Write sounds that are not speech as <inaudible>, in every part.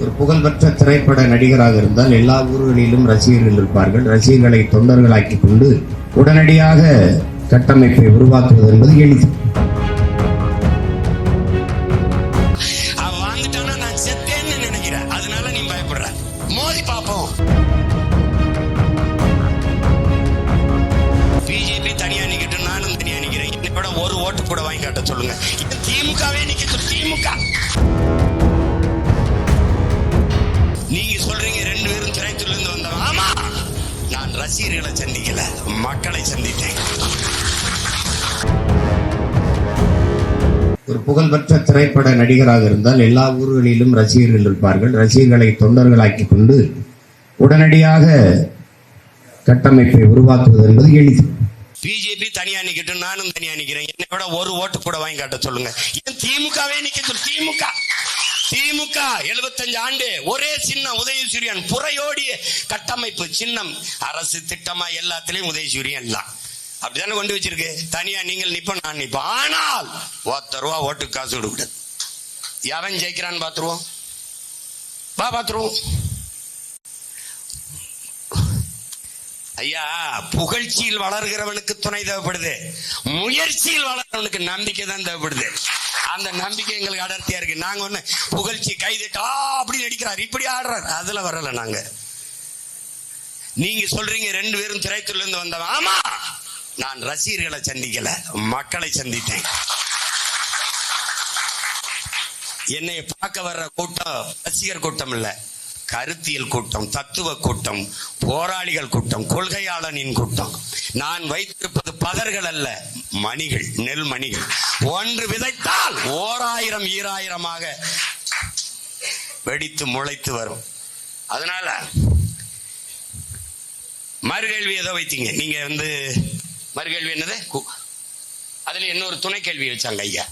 ஒரு புகழ்பெற்ற திரைப்பட நடிகராக இருந்தால் எல்லா ஊர்களிலும் ரசிகர்கள் இருப்பார்கள். ரசிகர்களை தொண்டர்களாக்கி கொண்டு உடனடியாக கட்டமைப்பை உருவாக்குவது என்பது எளிது. அவன் நான் செத்தேன்னு நினைக்கிறேன். அதனால நீ பயப்படுற. மோதி தனியா நானும் தனியா நிக்கிறேன். ஒரு ஓட்டு கூட வாங்கி காட்ட சொல்லுங்க. திமுகவே நிக்க திமுக. நான் ரசிகர்களை சந்திக்கல மக்களை சந்தித்தேன். ஒரு புகழ்பெற்ற திரைப்பட நடிகராக இருந்தால் எல்லா ஊர்களிலும் ரசிகர்கள் இருப்பார்கள். ரசிகர்களை தொண்டர்களாக்கிக் கொண்டு உடனடியாக கட்டமைப்பை உருவாக்குவது என்பது எளிது. பிஜேபி தனியா நிக்கட்டும் நானும் தனியா நிக்கிறேன். என்னை விட ஒரு ஓட்டு கூட வாங்கி காட்ட சொல்லுங்க. திமுகவே நிக்கட்டும் திமுக. திமுக 75 ஆண்டு ஒரே சின்னம் உதயசூரியன் புறையோடிய கட்டமைப்பு சின்னம். அரசு திட்டமா எல்லாத்திலையும் உதயசூரியன் தான். அப்படித்தானே கொண்டு வச்சிருக்கு? தனியா நீங்கள் நிப்ப நான் நிப்ப ஆனால் ஒத்த ரூபா ஓட்டு காசு கொடுக்கூடாது எவன் ஜெயிக்கிறான்னு பாத்துருவோம் வா பாத்துருவோம் ஐயா புகழ்ச்சியில் வளர்கிறவனுக்கு துணை தேவைப்படுது. முயற்சியில் வளர்றவனுக்கு நம்பிக்கை தான் தேவைப்படுது. அந்த நம்பிக்கை எங்களுக்கு அடர்த்தியா இருக்கு. நாங்க ஒண்ணு புகழ்ச்சி கைதட்டா அப்படி நடிக்கிறார். இப்படி ஆடுறாரு. அதுல வரல நாங்க. நீங்க சொல்றீங்க ரெண்டு பேரும் திரைத்துறையில இருந்து வந்தவன். ஆமா! நான் ரசிகர்களை சந்திக்கல மக்களை சந்தித்தேன். என்னை பார்க்க வர்ற கூட்டம் ரசிகர் கூட்டம் இல்ல. கருத்தியல் கூட்டம் தத்துவ கூட்டம் போராளிகள் கூட்டம் கொள்கையாளனின் கூட்டம். நான் வைத்திருப்பது பதர்கள் அல்ல. மணிகள் நெல் மணிகள். ஒன்று விதைத்தால் ஓராயிரம் ஈராயிரமாக வெடித்து முளைத்து வரும். அதனால மறுகேள்வி ஏதோ வைத்தீங்க. நீங்க வந்து மறுகேள்வி என்னது? கு- அதுல இன்னொரு துணை கேள்வி வச்சாங்க ஐயா.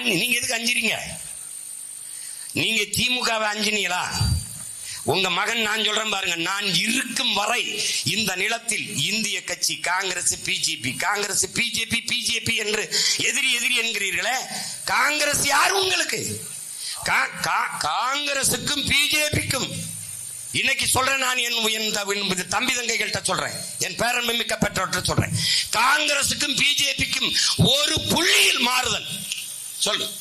நீங்க எதுக்கு அஞ்சுறீங்க? நீங்க திமுகவை அஞ்சினீங்களா? உங்க மகன் நான் சொல்றேன் பாருங்க நான் இருக்கும் வரை இந்த நிலத்தில் இந்திய கட்சி Congress BJP Congress BJP BJP என்று எதிரி எதிரி என்கிறீர்களே காங்கிரஸ் யார் உங்களுக்கு? கா- கா- காங்கிரசுக்கும் பிஜேபிக்கும். இன்னைக்கு சொல்றேன் நான் என் என் என் தம்பி தங்கைகள்கிட்ட சொல்றேன் என் பேரன் மிக்க பெற்றோர்கிட்ட சொல்றேன். காங்கிரசுக்கும் பிஜேபிக்கும் ஒரு புள்ளியில் மாறுதல். சொல்லு.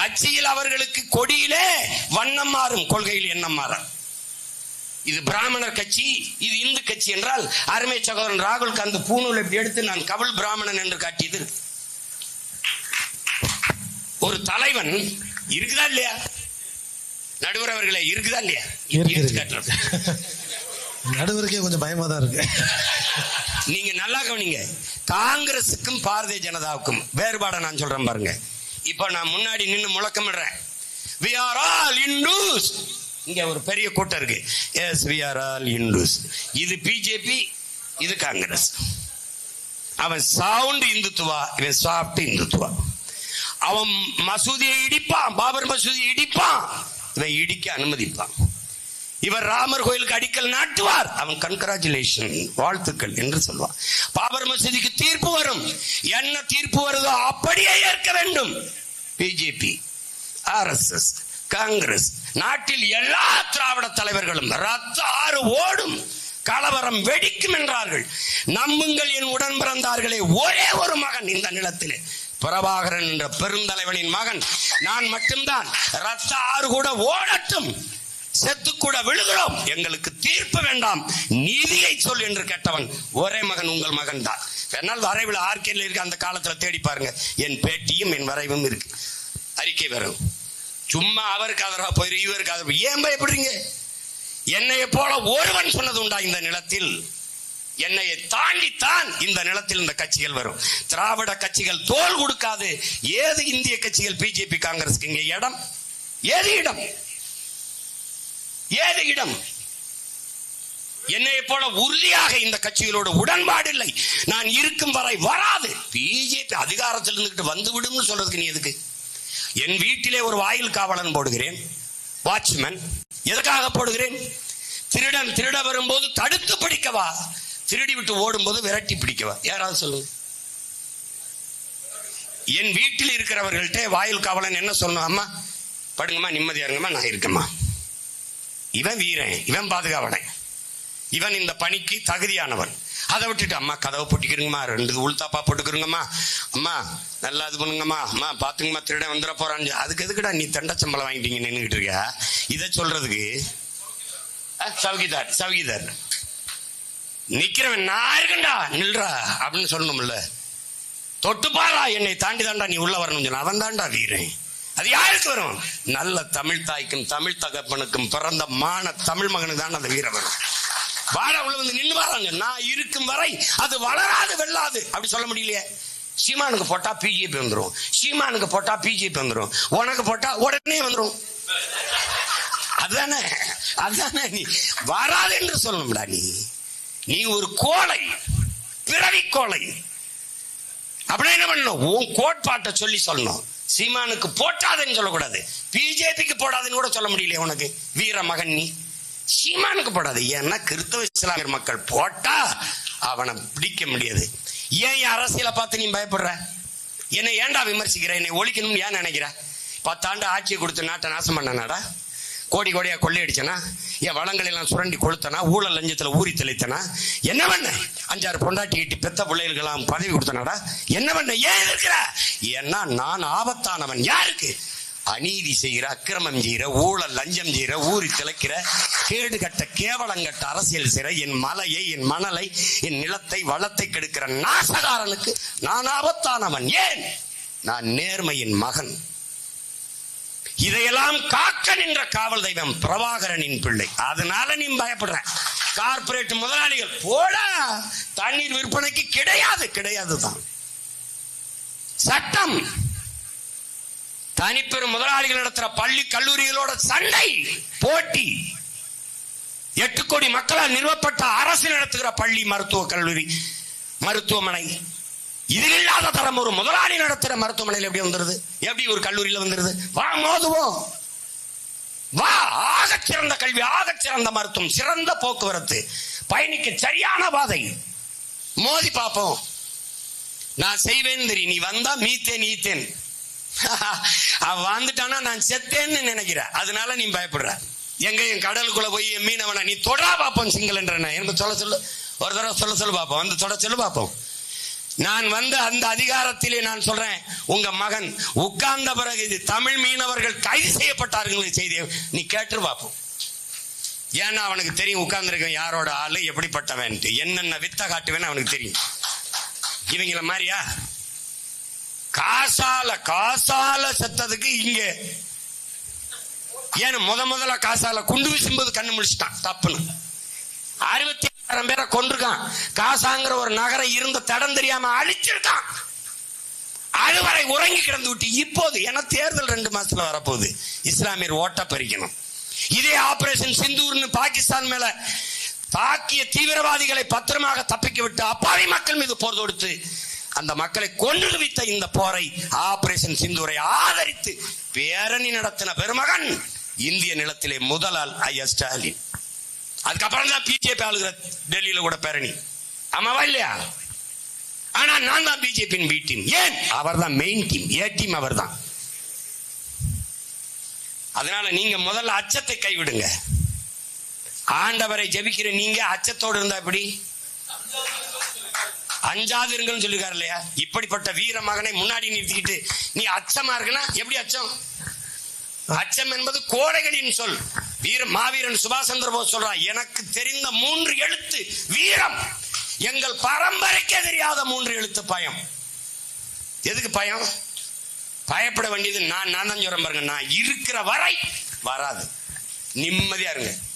கட்சியில் அவர்களுக்கு கொடியிலே வண்ணம் மாறும் கொள்கையில் எண்ணம் மாறும் இது பிராமணர் கட்சி இது இந்து கட்சி என்றால் அருமை சகோதரன் ராகுல் காந்த் பூணூல் இப்படி எடுத்து நான் கபில் பிராமணன் என்று காட்டியது. ஒரு தலைவன் இருக்குதா இல்லையா நடுவர் அவர்களே இருக்குதா இல்லையா. காட்டுறது. நடுவருக்கே கொஞ்சம் பயமா தான் இருக்கு நீங்க நல்லா கவனிங்க காங்கிரசுக்கும் பாரதிய ஜனதாவுக்கும் வேறுபாடை நான் சொல்றேன் பாருங்க இப்ப நான் முன்னாடி நின்று முழக்கமிடுறேன். We are all hindus. இங்க ஒரு பெரிய கூட்டம் இருக்கு. Yes we are all hindus. இது பிஜேபி இது காங்கிரஸ். அவன் சவுண்ட் இந்துத்துவா இவன் சாஃப்ட் இந்துத்துவா. அவன் மசூதியை இடிப்பான் பாபர் மசூதியை இடிப்பான். இவன் இடிக்க அனுமதிப்பான். இவர் ராமர் கோயிலுக்கு அடிக்கல் நாட்டுவார். அவன் கன்கிராச்சுலேஷன் வாழ்த்துக்கள் என்று சொல்வான். பாபர் மசூதிக்கு தீர்ப்பு வரும். என்ன தீர்ப்பு வருதோ அப்படியே ஏற்க வேண்டும். பிஜேபி ஆர்எஸ்எஸ் காங்கிரஸ் நாட்டில் எல்லா திராவிட தலைவர்களும் ரத்த ஆறு ஓடும். கலவரம் வெடிக்கும் என்றார்கள். நம்புங்கள் என் உடன் பிறந்தார்களே ஒரே ஒரு மகன் இந்த நிலத்திலே. பிரபாகரன் என்ற பெருந்தலைவனின் மகன். நான் மட்டும்தான். ரத்த ஆறு கூட ஓடட்டும். செத்து கூட விழுகிறோம். எங்களுக்கு தீர்ப்பு வேண்டாம். நீதியை சொல் என்று கேட்டவன் ஒரே மகன் உங்கள் மகன் தான் என்னால் வரைவில் ஆர்கேல இருக்க அந்த காலத்துல தேடி பாருங்க. என் பேட்டியும் என் வரைவும் இருக்கு. அறிக்கை வரும். சும்மா அவருக்கு ஆதரவா போயிரு இவருக்கு ஆதரவு ஏன் பயப்படுறீங்க? என்னைய போல ஒருவன் சொன்னது உண்டா இந்த நிலத்தில்? என்னையை தாண்டித்தான் இந்த நிலத்தில் இந்த கட்சிகள் வரும். திராவிட கட்சிகள் தோல் கொடுக்காது. ஏது இந்திய கட்சிகள் பிஜேபி காங்கிரஸ்க்கு இங்கே இடம்? ஏது இடம்? ஏது இடம் என்னை போல உறுதியாக இந்த கட்சிகளோட உடன்பாடு இல்லை. நான் இருக்கும் வரை வராது. பிஜேபி அதிகாரத்தில் இருந்துகிட்டு வந்து விடும்னு சொல்றதுக்கு நீ எதுக்கு? என் வீட்டிலே ஒரு வாயில் காவலன் போடுகிறேன். வாட்ச்மேன் எதற்காக போடுகிறேன்? திருடன் திருட வரும்போது தடுத்து பிடிக்கவா? திருடி விட்டு ஓடும்போது விரட்டி பிடிக்கவா? யாராவது சொல்லுங்க. என் வீட்டில் இருக்கிறவர்கள்ட்ட வாயில் காவலன் என்ன சொல்லணும்? அம்மா படுங்கம்மா நிம்மதியா இருங்கம்மா நான் இருக்கேம்மா. இவன் வீரன் இவன் பாதுகாவனை இவன் இந்த பணிக்கு தகுதியானவன். அதை விட்டுட்டு அம்மா கதவை போட்டுக்கிறீங்கம்மா ரெண்டு உள்தாப்பா போட்டுக்கிறங்கம்மா. அம்மா நல்லா இது பண்ணுங்கம்மா. அம்மா பார்த்துங்கம்மா திருடன் வந்துட போறான்னு அதுக்கு எதுக்குடா நீ தண்டச்சம்பளம் வாங்கிட்டீங்க நின்றுகிட்டு இருக்க? இதை சொல்றதுக்கு சவுகிதார் சவுகிதார். நிக்கிறவன் நான் இருக்கண்டா நில்றா அப்படின்னு சொல்லணும்ல. தொட்டுப்பாரா என்னை தாண்டி தாண்டா நீ உள்ள வரணும்னு சொன்ன. அவன் தாண்டா வீரன். அது யாருக்கு வரும்? நல்ல தமிழ் தாய்க்கும் தமிழ் தகப்பனுக்கும் பிறந்த மான தமிழ் மகனுக்கு தான் அந்த வீரம் வரும். வாழ உள்ள வந்து நின்று வாராங்க. நான் இருக்கும் வரை அது வளராது வெல்லாது. அப்படி சொல்ல முடியலையே? சீமானுக்கு போட்டா பிஜேபி வந்துரும். சீமானுக்கு போட்டா பிஜேபி வந்துரும். உனக்கு போட்டா உடனே வந்துரும். அதானே? அதானே நீ? வராது என்று சொல்லணும்டா நீ. நீ ஒரு கோழை பிறவி கோலை. அப்படின்னா என்ன பண்ணணும்? உன் கோட்பாட்டை சொல்லி சொல்லணும். சீமானுக்கு போட்டாதுன்னு சொல்லக்கூடாது. பிஜேபிக்கு போடாதுன்னு கூட சொல்ல முடியல உனக்கு. வீர மகன் நீ. சீமானுக்கு போடாது. ஏன்னா கிறிஸ்தவ இஸ்லாமியர் மக்கள் போட்டா அவனை பிடிக்க முடியாது. ஏன் அரசியலை பார்த்து நீ பயப்படுற? என்னை ஏன்டா விமர்சிக்கிற? என்னை ஒழிக்கணும்னு ஏன் நினைக்கிற? பத்தாண்டு ஆட்சி கொடுத்து நாட்டை நாசம் பண்ணனாடா? கோடி கோடியா கொள்ளையடிச்சனா? என் வளங்களை எல்லாம் சுரண்டி கொளுத்தனா ஊழல் லஞ்சத்துல ஊறி தெளித்தனா என்ன பண்ண? அஞ்சாறு பொண்டாட்டி கட்டி பெத்த பிள்ளைகளுக்கெல்லாம் பதவி கொடுத்தனாடா என்ன பண்ண? ஏன் இருக்கிற ஏன்னா நான் ஆபத்தானவன். யாருக்கு? அநீதி செய்கிற அக்கிரமம் செய்கிற ஊழல் லஞ்சம் செய்கிற ஊறி திளைக்கிற கேடு கட்ட கேவலங்கட்ட அரசியல் செய்கிற என் மலையை என் மணலை என் நிலத்தை வளத்தை கெடுக்கிற நாசகாரனுக்கு நான் ஆபத்தானவன். ஏன்? நான் நேர்மையின் மகன். இதையெல்லாம் காக்க நின்ற காவல் தெய்வம் பிரபாகரனின் பிள்ளை. அதனால நீ பயப்படுற. கார்பரேட் முதலாளிகள் போட. தண்ணீர் விற்பனைக்கு கிடையாது கிடையாது தான் சட்டம். தனிப்பெரும் முதலாளிகள் நடத்துற பள்ளி கல்லூரிகளோட சண்டை போட்டி. எட்டு கோடி மக்களால் நிறுவப்பட்ட அரசு நடத்துகிற பள்ளி மருத்துவ கல்லூரி மருத்துவமனை. இது இல்லாத தரம் ஒரு முதலாளி நடத்துற மருத்துவமனையில் எப்படி வந்துருது? எப்படி ஒரு கல்லூரியில வந்துருது? வா மோதுவோம். வா ஆக சிறந்த கல்வி ஆக சிறந்த மருத்துவம் சிறந்த போக்குவரத்து. பயணிக்க சரியான பாதை. மோதி பார்ப்போம். நான் செய்வேன் தெரி நீ வந்தா மீத்தேன் ஈத்தேன். <laughs> அவ வந்துட்டானா நான் செத்தேன்னு நினைக்கிற. அதனால நீ பயப்படுற. எங்க என் கடலுக்குள்ள போய் என் மீனவனா நீ தொடா பார்ப்போம் சிங்கள் என்ற எனக்கு சொல்ல சொல்லு? ஒரு தடவை சொல்ல சொல்லு பார்ப்போம். வந்து தொட சொல்லு பார்ப்போம். நான் வந்து அந்த அதிகாரத்திலே நான் சொல்றேன் உங்க மகன் உட்கார்ந்த பிறகு இது தமிழ் மீனவர்கள் கைது செய்யப்பட்டார்கள் செய்தி நீ கேட்டு பார்ப்போம் ஏன்னா அவனுக்கு தெரியும் உட்கார்ந்துருக்கேன் யாரோட ஆளு எப்படிப்பட்டவன் என்னென்ன வித்த காட்டுவேன்னு அவனுக்கு தெரியும். இவங்கள மாதிரியா? காசால காசால செத்ததுக்கு இங்க. ஏன்னு முத முதல்ல காசால குண்டு வீசும்போது கண்ணு முடிச்சிட்டான் தப்புன்னு. அறுபத்தி ஆயிரம் பேரை கொண்டிருக்கான் காசாங்கிற ஒரு நகரம் இருந்த தடம் தெரியாம அழிச்சிருக்கான். அதுவரை உறங்கி கிடந்து விட்டு இப்போது ஏன்னா தேர்தல் ரெண்டு மாசத்துல வரப்போகுது. இஸ்லாமியர் ஓட்ட பறிக்கணும். இதே ஆபரேஷன் சிந்தூர்னு பாகிஸ்தான் மேல தாக்கிய தீவிரவாதிகளை பத்திரமாக தப்பிக்க விட்டு அப்பாவி மக்கள் மீது போர் தொடுத்து அந்த மக்களை கொன்று குவித்த இந்த போரை ஆபரேஷன் சிந்தூரை ஆதரித்து பேரணி நடத்தின பெருமகன் இந்திய நிலத்திலே முதலால் ஐயா ஸ்டாலின். அதுக்கப்புறம் தான் பிஜேபி ஆளுகிற டெல்லியில கூட பேரணி. ஆமாவா இல்லையா? ஆனா நான் தான் பிஜேபியின் பி டீம் ஏன் அவர் தான் மெயின் டீம் ஏ டீம் அவர் தான் அதனால நீங்க முதல்ல அச்சத்தை கைவிடுங்க. ஆண்டவரை ஜெபிக்கிற நீங்க அச்சத்தோடு இருந்தா எப்படி? அஞ்சாது இருங்கன்னு சொல்லிருக்காரு இல்லையா? இப்படிப்பட்ட வீர மகனை முன்னாடி நிறுத்திக்கிட்டு நீ அச்சமா இருக்குன்னா எப்படி அச்சம்? அச்சம் என்பது கோடைகளின் சொல். வீர மாவீரன் சுபாஷ் சந்திர போஸ் சொல்றான் எனக்கு தெரிந்த மூன்று எழுத்து வீரம். எங்கள் பரம்பரைக்கே தெரியாத மூன்று எழுத்து பயம். எதுக்கு பயம்? பயப்பட வேண்டியது நான் நான் தான் சொல்றேன் பாருங்க நான் இருக்கிற வரை வராது. நிம்மதியா இருங்க.